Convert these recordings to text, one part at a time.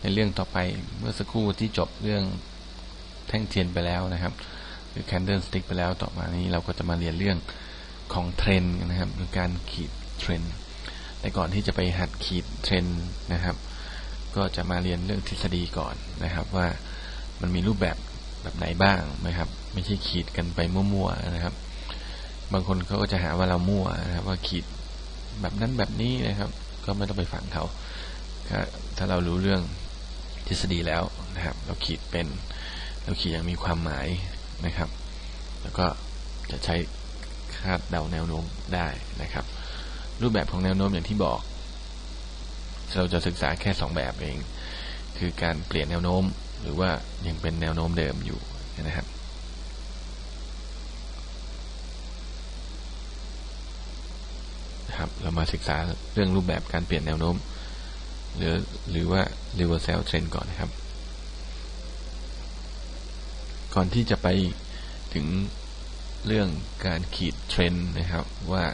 ในเรื่องต่อไปเมื่อสักครู่ที่จบเรื่องแท่งเทียนไปแล้วนะครับ หรือ candle stick ไปแล้วต่อมานี้เราก็จะมาเรียนเรื่องของเทรนนะครับคือการขีดเทรนแต่ก่อนที่จะไปหัดขีดเทรนนะครับ ก็จะมาเรียนเรื่องทฤษฎีก่อนนะครับ ว่ามันมีรูปแบบแบบไหนบ้างนะครับ ไม่ใช่ขีดกันไปมั่วๆนะครับ บางคนเขาก็จะหาว่าเรามั่วนะครับ ว่าขีดแบบนั้นแบบนี้นะครับ ก็ไม่ต้องไปฝังเขาถ้าเรารู้เรื่อง ทฤษฎีแล้วนะครับ เราขีดเป็น เราขีดอย่างมีความหมายนะครับ แล้วก็จะใช้คาดเดาแนวโน้มได้นะครับ รูปแบบของแนวโน้มอย่างที่บอก เราจะศึกษาแค่สองแบบเอง คือการเปลี่ยนแนวโน้มหรือว่ายังเป็นแนวโน้มเดิมอยู่นะครับครับเรามาศึกษาเรื่องรูปแบบการเปลี่ยนแนวโน้ม หรือหรือว่า reversal trend ก่อนนะครับ ก่อนที่จะไปถึงเรื่องการขีดเทรนด์นะครับ ว่า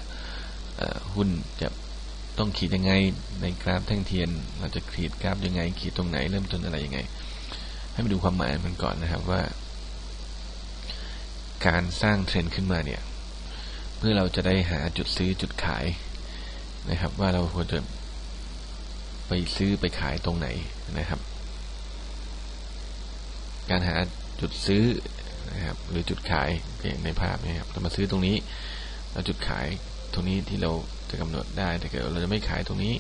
หุ้นจะต้องขีดยังไงในกราฟแท่งเทียน เราจะขีดกราฟยังไง ขีดตรงไหนเริ่มต้นอะไรยังไง ให้มาดูความหมายมันก่อนนะครับว่า การสร้างเทรนด์ขึ้นมาเนี่ย เพื่อเราจะได้หาจุดซื้อจุดขายนะครับ ว่าเราควรจะ ไปซื้อไปขายตรงไหนนะครับ การหาจุดซื้อนะครับ หรือจุดขายในภาพนะครับเรามาซื้อตรงนี้เราจุดขายตรงนี้ที่เราจะกำหนดได้แต่เกิดเราจะไม่ขายตรงนี้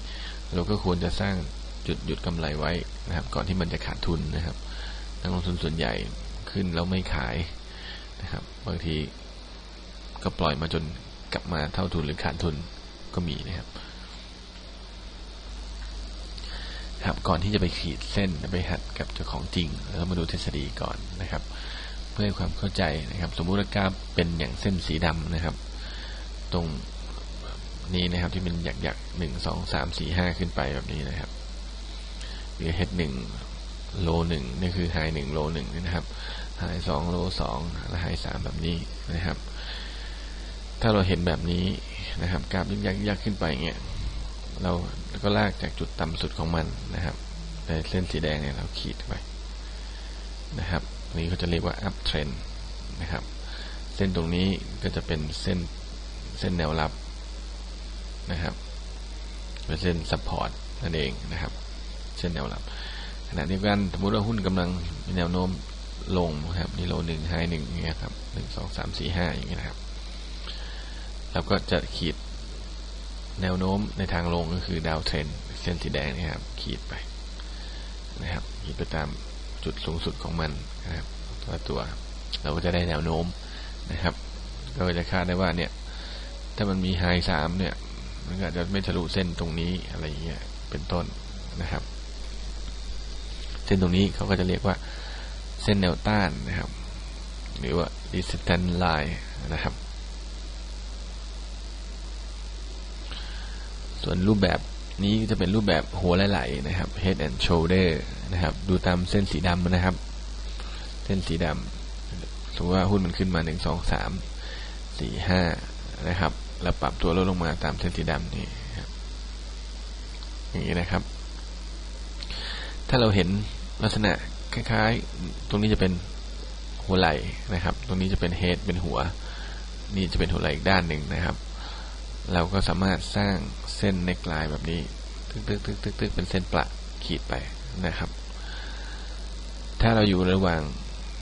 เราก็ควรจะสร้างจุดหยุดกำไรไว้นะครับ ก่อนที่มันจะขาดทุนนะครับนักลงทุนส่วนใหญ่ขึ้นแล้วไม่ขายนะครับ บางทีก็ปล่อยมาจนกลับมาเท่าทุนหรือขาดทุนก็มีนะครับ ครับก่อนที่จะไปขีดเส้นไปหัดกับเจ้าของจริงเรามาดูทฤษฎีก่อนนะครับ เพื่อให้ความเข้าใจนะครับ สมมุติว่ากราฟเป็นอย่างเส้นสีดำนะครับ ตรงนี้นะครับที่เป็นหยักหยักหนึ่งสองสามสี่ห้าขึ้นไปแบบนี้นะครับหรือเฮดหนึ่งโลหนึ่งนี่คือไฮหนึ่งโลหนึ่งนะครับไฮสองโลสองและไฮสามแบบนี้นะครับ ถ้าเราเห็นแบบนี้นะครับกราฟยักยักยักขึ้นไปเงี้ย เราก็ลากจากจุดต่ำสุดของมันนะครับในเส้นสีแดงเนี่ยเราขีดไปนะครับนี้เขาจะเรียกว่า up trend นะครับ เส้นตรงนี้ก็จะเป็นเส้นเส้นแนวรับนะครับเป็นเส้น support นั่นเองนะครับ เส้นแนวรับขณะเดียวกันสมมติว่าหุ้นกำลังมีแนวโน้มลงนะครับนี่โลหนึ่งไฮหนึ่งเงี้ยครับหนึ่งสองสามสี่ห้าอย่างเงี้ยนะครับเราก็จะขีด แนวโน้มในทางลงก็คือดาวเทรนเส้นสีแดงนะครับ ขีดไปนะครับ ขีดไปตามจุดสูงสุดของมันนะครับตัวตัว เราก็จะได้แนวโน้มนะครับก็จะคาดได้ว่าเนี่ย ถ้ามันมีไฮสามเนี่ย มันอาจจะไม่ทะลุเส้นตรงนี้อะไรอย่างเงี้ยเป็นต้นนะครับ เส้นตรงนี้เขาก็จะเรียกว่าเส้นแนวต้านนะครับ หรือว่า resistance line นะครับ ส่วนรูปแบบนี้จะเป็นรูปแบบหัวไหลๆนะครับ head and shoulder นะครับ ดูตามเส้นสีดำนะครับ เส้นสีดำสมมติว่าหุ้นมันขึ้นมาหนึ่งสองสามสี่ห้านะครับ แล้วปรับตัวลดลงมาตามเส้นสีดำนี่ครับอย่างนี้นะครับ ถ้าเราเห็นลักษณะคล้ายๆ ตรงนี้จะเป็นหัวไหล่นะครับ ตรงนี้จะเป็นเฮดเป็นหัว นี่จะเป็นหัวไหล่อีกด้านหนึ่งนะครับ เราก็สามารถสร้างเส้นเน็กไลน์แบบนี้ ตึกตึกตึกตึกตึกเป็นเส้นประขีดไปนะครับ ถ้าเราอยู่ระหว่าง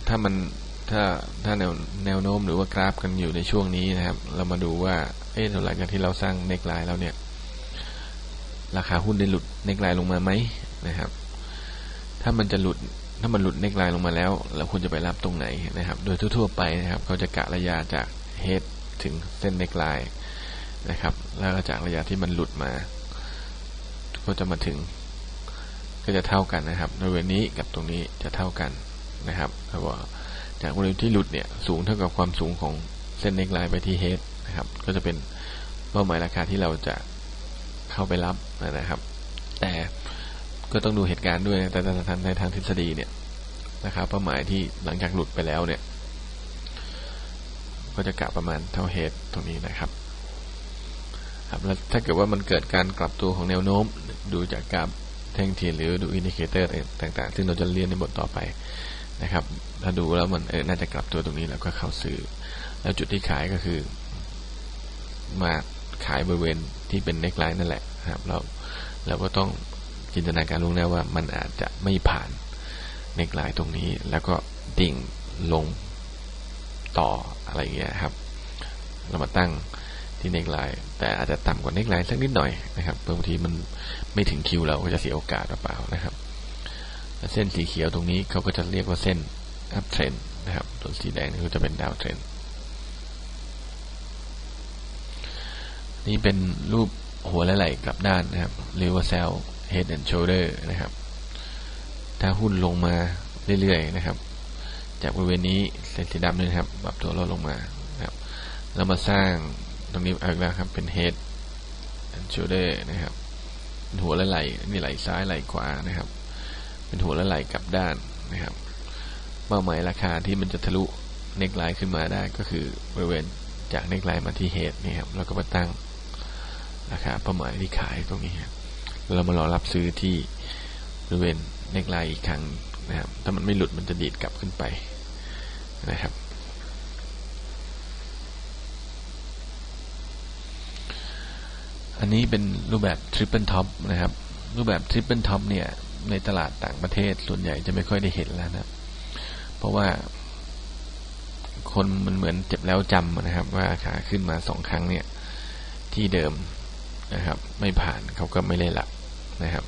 ถ้ามัน ถ้า ถ้าแนวแนวโน้มหรือว่ากราฟกันอยู่ในช่วงนี้นะครับ เรามาดูว่า เอ๊ะหลังจากที่เราสร้างเน็กไลน์แล้วเนี่ย ราคาหุ้นได้หลุดเน็กไลน์ลงมาไหมนะครับ ถ้ามันจะหลุด ถ้ามันหลุดเน็กไลน์ลงมาแล้ว เราควรจะไปรับตรงไหนนะครับ โดยทั่วๆไปนะครับ เขาจะกะระยะจากเฮดถึงเส้นเน็กไลน์ นะครับ แล้วจากระยะที่มันหลุดมา ก็จะมาถึง ก็จะเท่ากันนะครับบริเวณนี้กับตรงนี้จะเท่ากันนะครับถ้าว่าจากบริเวณที่หลุดเนี่ยสูงเท่ากับความสูงของเส้นเน็กไลน์ไปที่เฮดนะครับ ก็จะเป็นเป้าหมายราคาที่เราจะเข้าไปรับนะครับ แต่ก็ต้องดูเหตุการณ์ด้วยแต่ในทางทฤษฎีเนี่ยนะครับเป้าหมายที่หลังจากหลุดไปแล้วเนี่ย ก็จะกะประมาณเท่าเฮดตรงนี้นะครับ ครับแล้วถ้าเกิดว่ามันเกิดการกลับตัวของแนวโน้ม ดูจากกราฟแท่งเทียนหรือดูอินดิเคเตอร์ต่างๆ ซึ่งเราจะเรียนในบทต่อไปนะครับ ถ้าดูแล้วมันเออน่าจะกลับตัวตรงนี้แล้วก็เข้าซื้อ แล้วจุดที่ขายก็คือ มาขายบริเวณที่เป็นเน็กไลน์นั่นแหละครับเราเราก็ต้องจินตนาการล่วงหน้าว่ามันอาจจะไม่ผ่านเน็กไลน์ตรงนี้ แล้วก็ดิ่งลงต่ออะไรเงี้ยครับ เรามาตั้ง ที่เน็กไลน์แต่อาจจะต่ำกว่าเน็กไลน์สักนิดหน่อยนะครับบางทีมันไม่ถึงคิวเราก็จะเสียโอกาสเปล่านะครับเส้นสีเขียวตรงนี้เขาก็จะเรียกว่าเส้นอัพเทรนนะครับส่วนสีแดงนี่ก็จะเป็นดาวเทรนนี่เป็นรูปหัวและไหล่กลับด้านนะครับเรียกว่าเซล head and shoulder นะครับ ถ้าหุ้นลงมาเรื่อยๆนะครับ จากบริเวณนี้เส้นสีดำนี่ครับปรับตัวลดลงมานะครับเรามาสร้าง ตรงนี้เอาอีกแล้วครับ เป็น head and shoulder นะครับหัวและไหล่นี่ไหล่ซ้ายไหล่ขวานะครับ เป็นหัวและไหล่กลับด้านนะครับเป้าหมายราคาที่มันจะทะลุเน็กไลน์ขึ้นมาได้ก็คือบริเวณจากเน็กไลน์มาที่เฮดนี่ครับแล้วก็มาตั้งราคาเป้าหมายที่ขายตรงนี้ครับเรามารอรับซื้อที่บริเวณเน็กไลน์อีกครั้งนะครับถ้ามันไม่หลุดมันจะดีดกลับขึ้นไปนะครับ อันนี้เป็นรูปแบบทริปเปิลท็อปนะครับ รูปแบบทริปเปิลท็อปเนี่ย ในตลาดต่างประเทศส่วนใหญ่จะไม่ค่อยได้เห็นแล้วนะเพราะว่า คนมันเหมือนเจ็บแล้วจำนะครับ ว่าขาขึ้นมาสองครั้งเนี่ย ที่เดิมนะครับ ไม่ผ่านเขาก็ไม่เล่นละนะครับ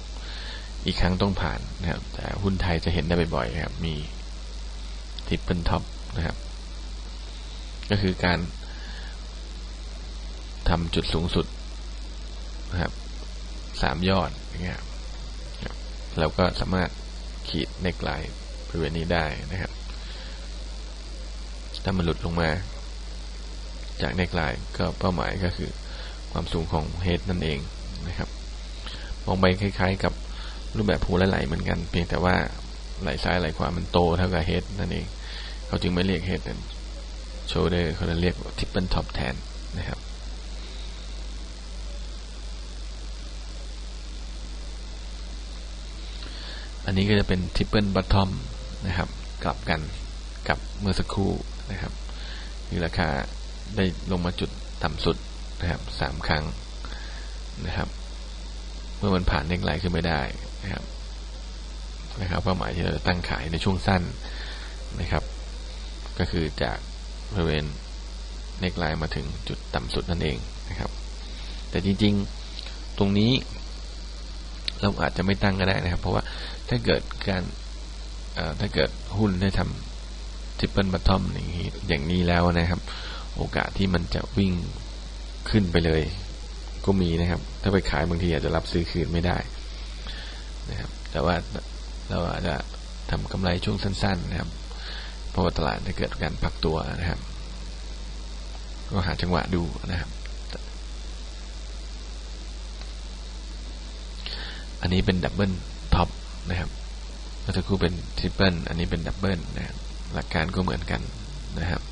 อีกครั้งต้องผ่านนะครับ แต่หุ้นไทยจะเห็นได้บ่อยๆครับ มีทริปเปิลท็อปนะครับ ก็คือการทำจุดสูงสุด นะครับสามยอดอย่างเงี้ยเราก็สามารถขีดเน็กลน์บริเวณนี้ได้นะครับ ถ้ามันหลุดลงมา จากเน็กลน์ก็เป้าหมายก็คือ ความสูงของเฮดนั่นเองนะครับ มองไปคล้าย ๆ กับรูปแบบผูและไหลเหมือนกัน เพียงแต่ว่าไหลซ้ายไหลขวามันโตเท่ากับเฮดนั่นเอง เขาจึงไม่เรียกเฮดเป็นโชเดอร์เขาจะเรียกทิปเปิลท็อปแทนนะครับ อันนี้ก็จะเป็นทริปเปิลบัตทอมนะครับ กลับกันกับเมื่อสักครู่นะครับคือราคาได้ลงมาจุดต่ำสุดนะครับสามครั้งนะครับ เมื่อมันผ่านเน็กไลขึ้นไม่ได้นะครับนะครับเป้าหมายที่เราจะตั้งขายในช่วงสั้นนะครับ ก็คือจากบริเวณเน็กไลน์มาถึงจุดต่ำสุดนั่นเองนะครับ แต่จริงๆ ตรงนี้ เราอาจจะไม่ตั้งก็ได้นะครับ เพราะว่าถ้าเกิดการถ้าเกิดหุ้นได้ทำทริปเปิลบัตทอมอย่างนี้อย่างนี้แล้วนะครับ โอกาสที่มันจะวิ่งขึ้นไปเลย ก็มีนะครับ ถ้าไปขายบางทีอาจจะรับซื้อคืนไม่ได้นะครับ แต่ว่าเราอาจจะทำกำไรช่วงสั้น ๆ นะครับ เพราะว่าตลาดจะเกิดการพักตัวนะครับ ก็หาจังหวะดูนะครับ อันนี้เป็นดับเบิลท็อปนะครับเมื่อสักครู่เป็นทริปเปิลอันนี้เป็นดับเบิลนะครับหลักการก็เหมือนกันนะครับ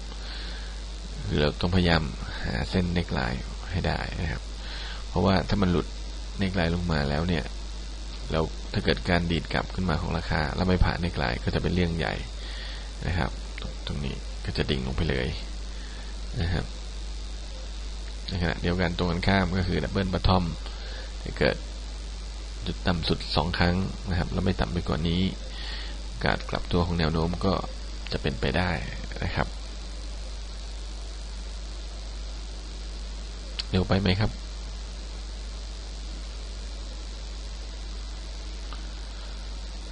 คือเราต้องพยายามหาเส้นเน็กไลน์ให้ได้นะครับ เพราะว่าถ้ามันหลุดเน็กไลน์ลงมาแล้วเนี่ยแล้วถ้าเกิดการดีดกลับขึ้นมาของราคา แล้วไม่ผ่านเน็กไลน์ก็จะเป็นเรื่องใหญ่นะครับ ตรงนี้ก็จะดิ่งลงไปเลยนะครับในขณะเดียวกันตรงกันข้ามก็คือดับเบิลบัตทอมถ้าเกิด จุดต่ำสุดสองครั้งนะครับ แล้วไม่ต่ำไปกว่านี้ การกลับตัวของแนวโน้มก็จะเป็นไปได้นะครับ เร็วไปไหมครับ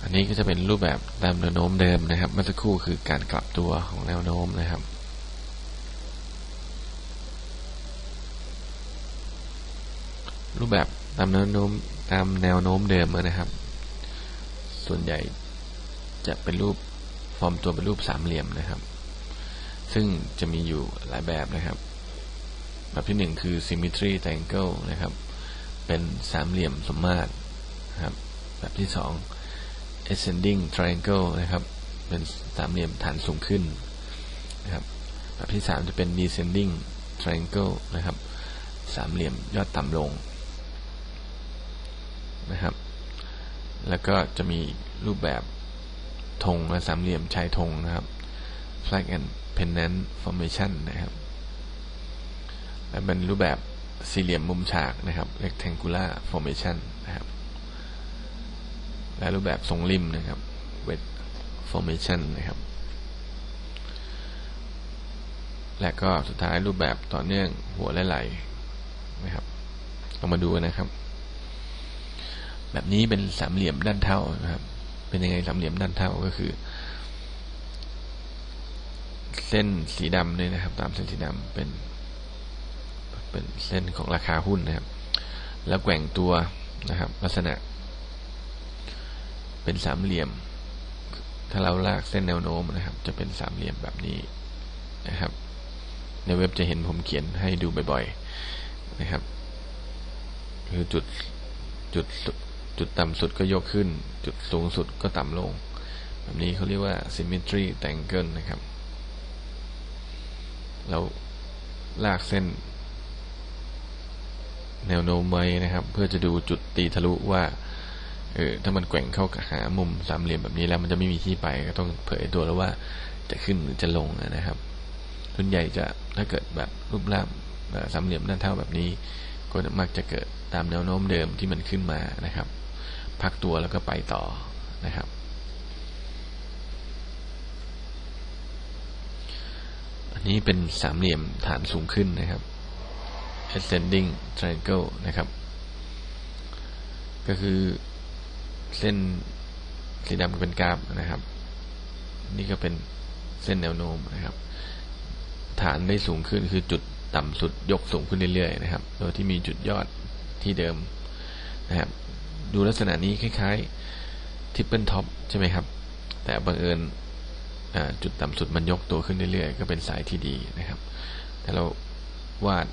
อันนี้ก็จะเป็นรูปแบบตามแนวโน้มเดิมนะครับเมื่อสักครู่คือการกลับตัวของแนวโน้มนะครับรูปแบบ ตามแนวโน้มตามแนวโน้มเดิมนะครับ ส่วนใหญ่จะเป็นรูปฟอร์มตัวเป็นรูปสามเหลี่ยมนะครับ ซึ่งจะมีอยู่หลายแบบนะครับ แบบที่หนึ่งคือ symmetry triangle นะครับ เป็นสามเหลี่ยมสมมาตรนะครับ แบบที่สอง ascending triangle นะครับ เป็นสามเหลี่ยมฐานสูงขึ้นนะครับ แบบที่สามจะเป็น descending triangle นะครับ สามเหลี่ยมยอดต่ำลง นะครับ แล้วก็จะมีรูปแบบธงและสามเหลี่ยมชายธงนะครับ flag and pennant formation นะครับ และเป็นรูปแบบสี่เหลี่ยมมุมฉากนะครับ rectangular formation นะครับ และรูปแบบทรงริมนะครับ wedge formation นะครับ และก็สุดท้ายรูปแบบต่อเนื่องหัวและไหล่นะครับเรามาดูนะครับ แบบนี้เป็นสามเหลี่ยมด้านเท่านะครับ เป็นยังไงสามเหลี่ยมด้านเท่าก็คือ เส้นสีดำเนี่ยนะครับ ตามเส้นสีดำเป็น เป็นเส้นของราคาหุ้นนะครับ แล้วแกว่งตัวนะครับ ลักษณะ เป็นสามเหลี่ยม ถ้าเราลากเส้นแนวโน้มนะครับ จะเป็นสามเหลี่ยมแบบนี้นะครับ ในเว็บจะเห็นผมเขียนให้ดูบ่อย ๆ นะครับ คือจุดจุด จุดต่ำสุดก็ยกขึ้น จุดสูงสุดก็ต่ำลง แบบนี้เขาเรียกว่า symmetry tangle นะครับเราลากเส้น แนวโน้มไว้นะครับ เพื่อจะดูจุดตีทะลุว่าเออถ้ามันแกว่งเข้าหามุมสามเหลี่ยมแบบนี้แล้วมันจะไม่มีที่ไปก็ต้องเผยตัวแล้วว่าจะขึ้นหรือจะลงนะครับส่วนใหญ่จะถ้าเกิดแบบรูปร่างสามเหลี่ยมด้านเท่าแบบนี้ ก็มักจะเกิดตามแนวโน้มเดิมที่มันขึ้นมานะครับ พักตัวแล้วก็ไปต่อนะครับ อันนี้เป็นสามเหลี่ยมฐานสูงขึ้นนะครับ ascending triangle นะครับ ก็คือเส้นสีดำเป็นกราฟนะครับ นี่ก็เป็นเส้นแนวโน้มนะครับ ฐานได้สูงขึ้นคือจุดต่ำสุดยกสูงขึ้นเรื่อยๆนะครับ โดยที่มีจุดยอดที่เดิมนะครับ ดูลักษณะนี้คล้ายๆทิปเปิลท็อปใช่ไหมครับ แต่บังเอิญจุดต่ำสุดมันยกตัวขึ้นเรื่อยๆ ก็เป็นสายที่ดีนะครับแต่เราวาด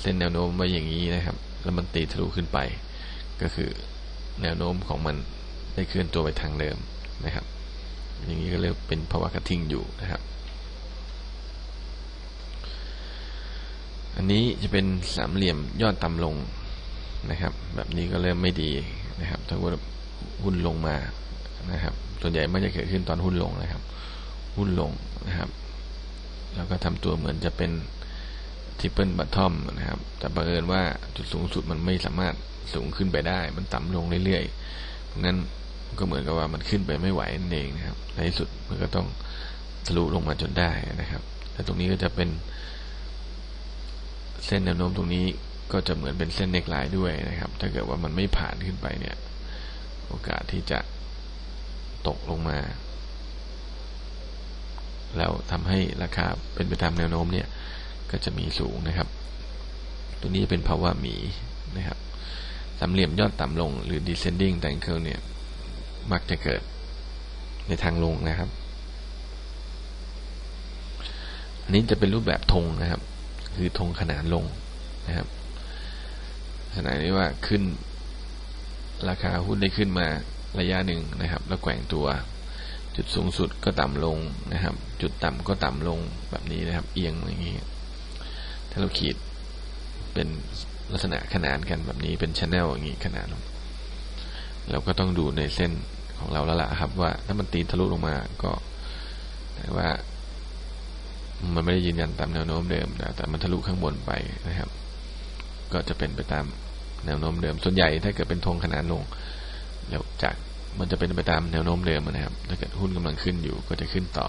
เส้นแนวโน้มมาอย่างนี้นะครับ แล้วมันตีทะลุขึ้นไป ก็คือแนวโน้มของมันได้เคลื่อนตัวไปทางเดิมนะครับ อย่างนี้ก็เรียกเป็นภาวะกระทิงอยู่นะครับ อันนี้จะเป็นสามเหลี่ยมยอดต่ำลง นะครับ แบบนี้ก็เริ่มไม่ดีนะครับ ถ้าว่าหุ้นลงมานะครับ ส่วนใหญ่ไม่จะเกิดขึ้นตอนหุ้นลงนะครับ หุ้นลงนะครับ แล้วก็ทำตัวเหมือนจะเป็นทริปเปิลบัตทอมนะครับ แต่บังเอิญว่าจุดสูงสุดมันไม่สามารถสูงขึ้นไปได้ มันต่ำลงเรื่อยๆเพราะนั้นก็เหมือนกับว่ามันขึ้นไปไม่ไหวนั่นเองนะครับ ในที่สุดมันก็ต้องทะลุลงมาจนได้นะครับและตรงนี้ก็จะเป็นเส้นแนวโน้มตรงนี้ ก็จะเหมือนเป็นเส้นเน็กไลน์ด้วยนะครับ ถ้าเกิดว่ามันไม่ผ่านขึ้นไปเนี่ย โอกาสที่จะตกลงมา แล้วทำให้ราคาเป็นไปตามแนวโน้มเนี่ย ก็จะมีสูงนะครับ ตัวนี้เป็นภาวะหมีนะครับสามเหลี่ยมยอดต่ำลงหรือ descending triangle เนี่ย มักจะเกิดในทางลงนะครับอันนี้จะเป็นรูปแบบธงนะครับ คือธงขนานลงนะครับ ขณะนี้ว่าขึ้น ราคาหุ้นได้ขึ้นมาระยะหนึ่งนะครับ แล้วแกว่งตัว จุดสูงสุดก็ต่ำลงนะครับ จุดต่ำก็ต่ำลงแบบนี้นะครับ เอียงอย่างนี้ถ้าเราขีดเป็นลักษณะขนานกันแบบนี้เป็นชแนลอย่างนี้ขนาดเราก็ต้องดูในเส้นของเราแล้วล่ะครับ ว่าถ้ามันตีทะลุลงมาก็แต่ว่า มันไม่ได้ยืนยันตามแนวโน้มเดิมนะแต่มันทะลุข้างบนไปนะครับ ก็จะเป็นไปตาม แนวโน้มเดิม ส่วนใหญ่ถ้าเกิดเป็นธงขนานลงแล้วจากมันจะเป็นไปตามแนวโน้มเดิมนะครับ ถ้าเกิดหุ้นกำลังขึ้นอยู่ก็จะขึ้นต่อ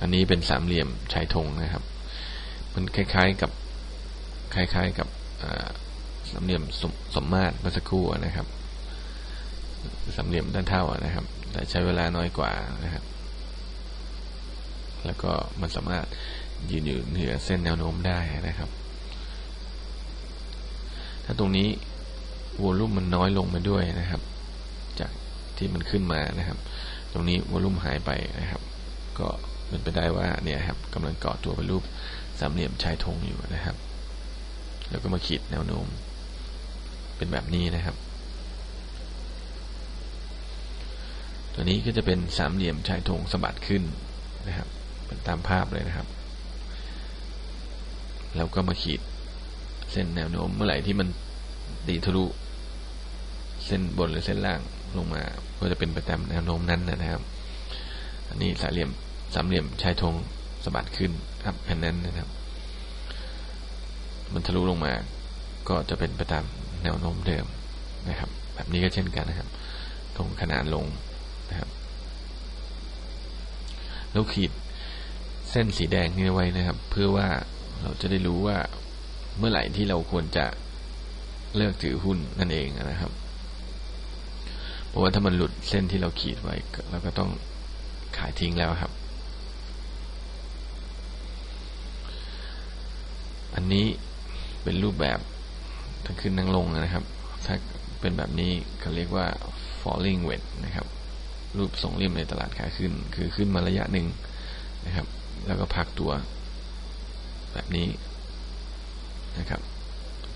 อันนี้เป็นสามเหลี่ยมชายธงนะครับ มันคล้ายๆกับคล้ายๆกับสามเหลี่ยมสมสมมาตรเมื่อสักครู่นะครับสามเหลี่ยมด้านเท่านะครับ แต่ใช้เวลาน้อยกว่านะครับ แล้วก็มันสามารถยืนอยู่เหนือเส้นแนวโน้มได้นะครับ ถ้าตรงนี้วอลุ่มมันน้อยลงมาด้วยนะครับ จากที่มันขึ้นมานะครับ ตรงนี้วอลุ่มหายไปนะครับ ก็เป็นไปได้ว่าเนี่ยครับกำลังเกาะตัวเป็นรูปสามเหลี่ยมชายธงอยู่นะครับ แล้วก็มาขีดแนวโน้ม เป็นแบบนี้นะครับ ตัวนี้ก็จะเป็นสามเหลี่ยมชายธงสะบัดขึ้นนะครับ เป็นตามภาพเลยนะครับ แล้วก็มาขีด เส้นแนวโน้มเมื่อไหร่ที่มันตีทะลุเส้นบนหรือเส้นล่างลงมาก็จะเป็นไปตามแนวโน้มนั้นนะครับ อันนี้สามเหลี่ยมสามเหลี่ยมชายธงสะบัดขึ้นครับแค่นั้นนะครับ มันทะลุลงมา ก็จะเป็นไปตามแนวโน้มเดิมนะครับ แบบนี้ก็เช่นกันนะครับ ตรงขนานลงนะครับแล้วขีดเส้นสีแดงนี้ไว้นะครับ เพื่อว่าเราจะได้รู้ว่า เมื่อไหร่ที่เราควรจะเลิกถือหุ้นนั่นเองนะครับ เพราะว่าถ้ามันหลุดเส้นที่เราขีดไว้เราก็ต้องขายทิ้งแล้วครับ อันนี้เป็นรูปแบบทั้งขึ้นทั้งลงนะครับ ถ้าเป็นแบบนี้เขาเรียกว่า falling wedge นะครับ รูปทรงริมในตลาดขาขึ้น คือขึ้นมาระยะหนึ่งนะครับ แล้วก็พักตัวแบบนี้ นะครับ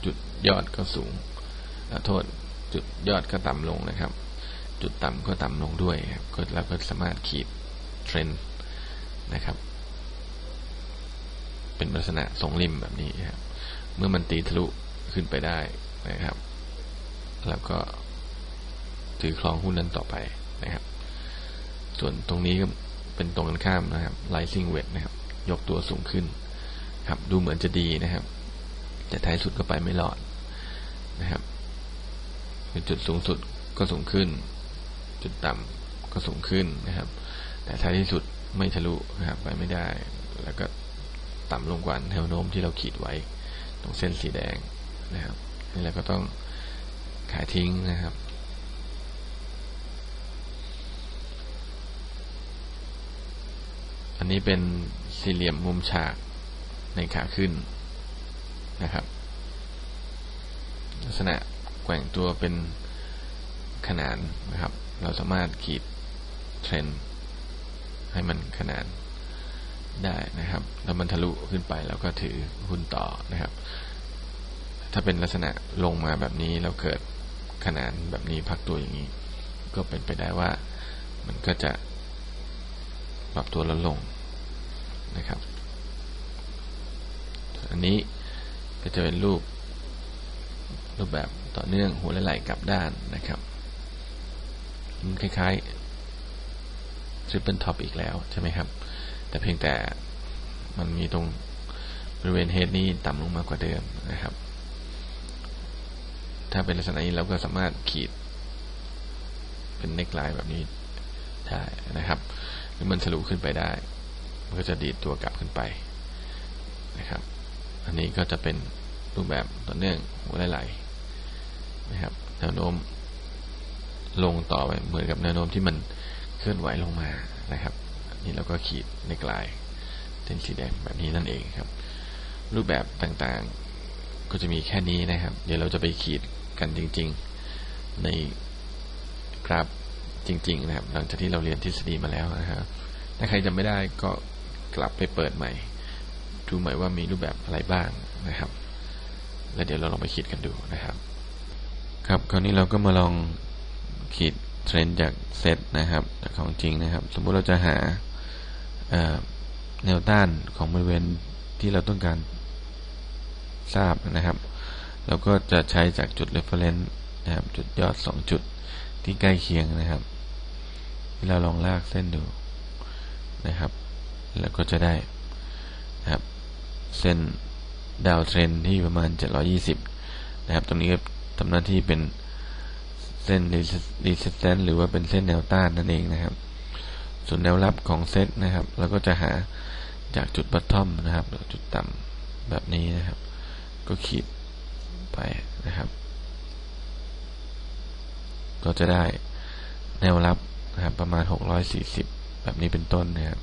จุดยอดก็สูงโทษจุดยอดก็ต่ำลงนะครับ จุดต่ำก็ต่ำลงด้วยครับก็เราก็สามารถขีดเทรนด์นะครับ เป็นลักษณะทรงริมแบบนี้ครับเมื่อมันตีทะลุขึ้นไปได้นะครับแล้วก็ถือครองหุ้นนั้นต่อไปนะครับ ส่วนตรงนี้ก็เป็นตรงกันข้ามนะครับ rising wedge นะครับ ยกตัวสูงขึ้นครับ ดูเหมือนจะดีนะครับ แต่ท้ายสุดก็ไปไม่รอดนะครับจุดสูงสุดก็สูงขึ้น จุดต่ำก็สูงขึ้นนะครับ แต่ท้ายที่สุดไม่ทะลุนะครับไปไม่ได้ แล้วก็ต่ำลงกว่าแนวโน้มที่เราขีดไว้ ตรงเส้นสีแดงนะครับนี่เราก็ต้องขายทิ้งนะครับอันนี้เป็นสี่เหลี่ยมมุมฉากในขาขึ้น นะครับ ลักษณะแกว่งตัวเป็นขนานนะครับ เราสามารถขีดเทรนให้มันขนานได้นะครับ แล้วมันทะลุขึ้นไปแล้วก็ถือหุ้นต่อนะครับ ถ้าเป็นลักษณะลงมาแบบนี้แล้วเกิดขนานแบบนี้พักตัวอย่างนี้ ก็เป็นไปได้ว่ามันก็จะปรับตัวลดลงนะครับ อันนี้ ก็จะเป็นรูป รูปแบบต่อเนื่องหัวและไหล่กลับด้านนะครับมันคล้ายๆ triple top อีกแล้วใช่ไหมครับ แต่เพียงแต่มันมีตรงบริเวณเฮดนี้ต่ำลงมากกว่าเดิมนะครับ ถ้าเป็นลักษณะนี้เราก็สามารถขีด เป็นเน็กไลน์แบบนี้ได้นะครับ หรือมันทะลุขึ้นไปได้ มันก็จะดีดตัวกลับขึ้นไปนะครับ อันนี้ก็จะเป็นรูปแบบต่อเนื่องหัวไหลๆนะครับแนวโน้มลงต่อไปเหมือนกับแนวโน้มที่มันเคลื่อนไหวลงมานะครับ นี่เราก็ขีดในกลายเส้นสีแดงแบบนี้นั่นเองครับ รูปแบบต่างๆก็จะมีแค่นี้นะครับ เดี๋ยวเราจะไปขีดกันจริง ๆ ในกราฟจริง ๆ นะครับ หลังจากที่เราเรียนทฤษฎีมาแล้วนะครับถ้าใครจำไม่ได้ก็กลับไปเปิดใหม่ ดูหมายว่ามีรูปแบบอะไรบ้างนะครับ แล้วเดี๋ยวเราลองไปคิดกันดูนะครับ ครับคราวนี้เราก็มาลองขีดเทรนด์จากเซตนะครับจากของจริงนะครับ สมมุติเราจะหาแนวต้านของบริเวณที่เราต้องการทราบนะครับ เราก็จะใช้จากจุด reference นะครับจุดยอด 2 จุดที่ใกล้เคียงนะครับ ที่เราลองลากเส้นดูนะครับ แล้วก็จะได้ เส้นดาวเทรนที่ประมาณ 720 นะครับ ตรงนี้ก็ทำหน้าที่เป็นเส้น resistance หรือว่าเป็นเส้นแนวต้านนั่นเองนะครับ ส่วนแนวรับของเซตนะครับเราก็จะหาจากจุดบัตทอมนะครับจุดต่ำแบบนี้นะครับ ก็ขีดไปนะครับ ก็จะได้แนวรับนะครับประมาณ 640 แบบนี้เป็นต้นนะครับ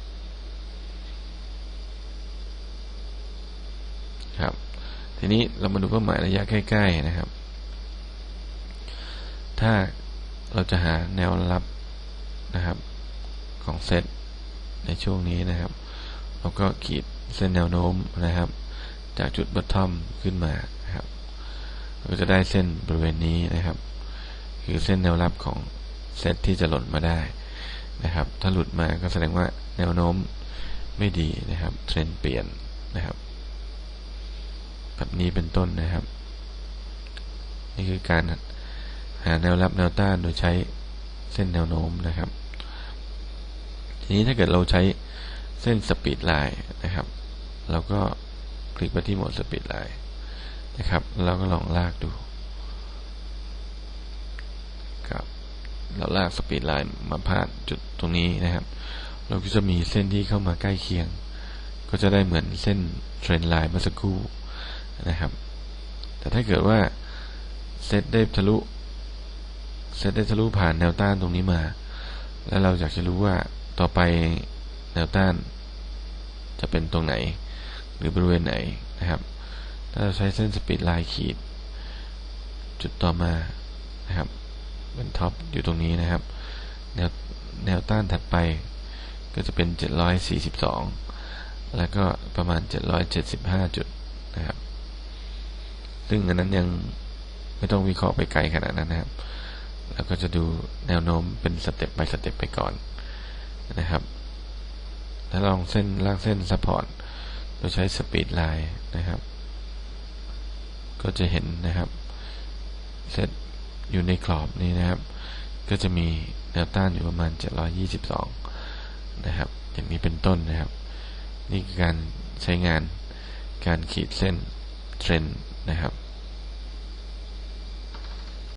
ครับ ทีนี้เรามาดูเป้าหมายระยะใกล้ ๆนะครับ ถ้าเราจะหาแนวรับนะครับของเซตในช่วงนี้นะครับ เราก็ขีดเส้นแนวโน้มนะครับ จากจุดบัตทอมขึ้นมานะครับเราจะได้เส้นบริเวณนี้นะครับ คือเส้นแนวรับของเซตที่จะหล่นมาได้นะครับ ถ้าหลุดมาก็แสดงว่าแนวโน้มไม่ดีนะครับ เทรนเปลี่ยนนะครับ แบบนี้เป็นต้นนะครับ นี่คือการหาแนวรับแนวต้านโดยใช้เส้นแนวโน้มนะครับ ทีนี้ถ้าเกิดเราใช้เส้นสปีดไลน์นะครับ เราก็คลิกไปที่โหมดสปีดไลน์นะครับเราก็ลองลากดูครับเราลากสปีดไลน์มาผ่านจุดตรงนี้นะครับ เราก็จะมีเส้นที่เข้ามาใกล้เคียง ก็จะได้เหมือนเส้นเทรนไลน์เมื่อสักครู่ นะครับ แต่ถ้าเกิดว่าเซตได้ทะลุเซตได้ทะลุผ่านแนวต้านตรงนี้มา แล้วเราอยากจะรู้ว่าต่อไปแนวต้าน จะเป็นตรงไหน หรือบริเวณไหนนะครับ ถ้าเราใช้เส้นสปีดไลน์ขีด จุดต่อมานะครับเป็นท็อปอยู่ตรงนี้นะครับ แนวแนวต้านถัดไปก็จะเป็น 742 แล้วก็ประมาณ 775 จุดนะครับ ซึ่งอันนั้นยังไม่ต้องวิเคราะห์ไปไกลขนาดนั้นนะครับแล้วก็จะดูแนวโน้มเป็นสเต็ปไปสเต็ปไปก่อนนะครับถ้าลองเส้นลากเส้นซัพพอร์ตโดยใช้สปีดไลน์นะครับ ก็จะเห็นนะครับเซตอยู่ในกรอบนี้นะครับ ก็จะมีแนวต้านอยู่ประมาณ 722 นะครับ อย่างนี้เป็นต้นนะครับ นี่คือการใช้งานการขีดเส้นเทรนนะครับ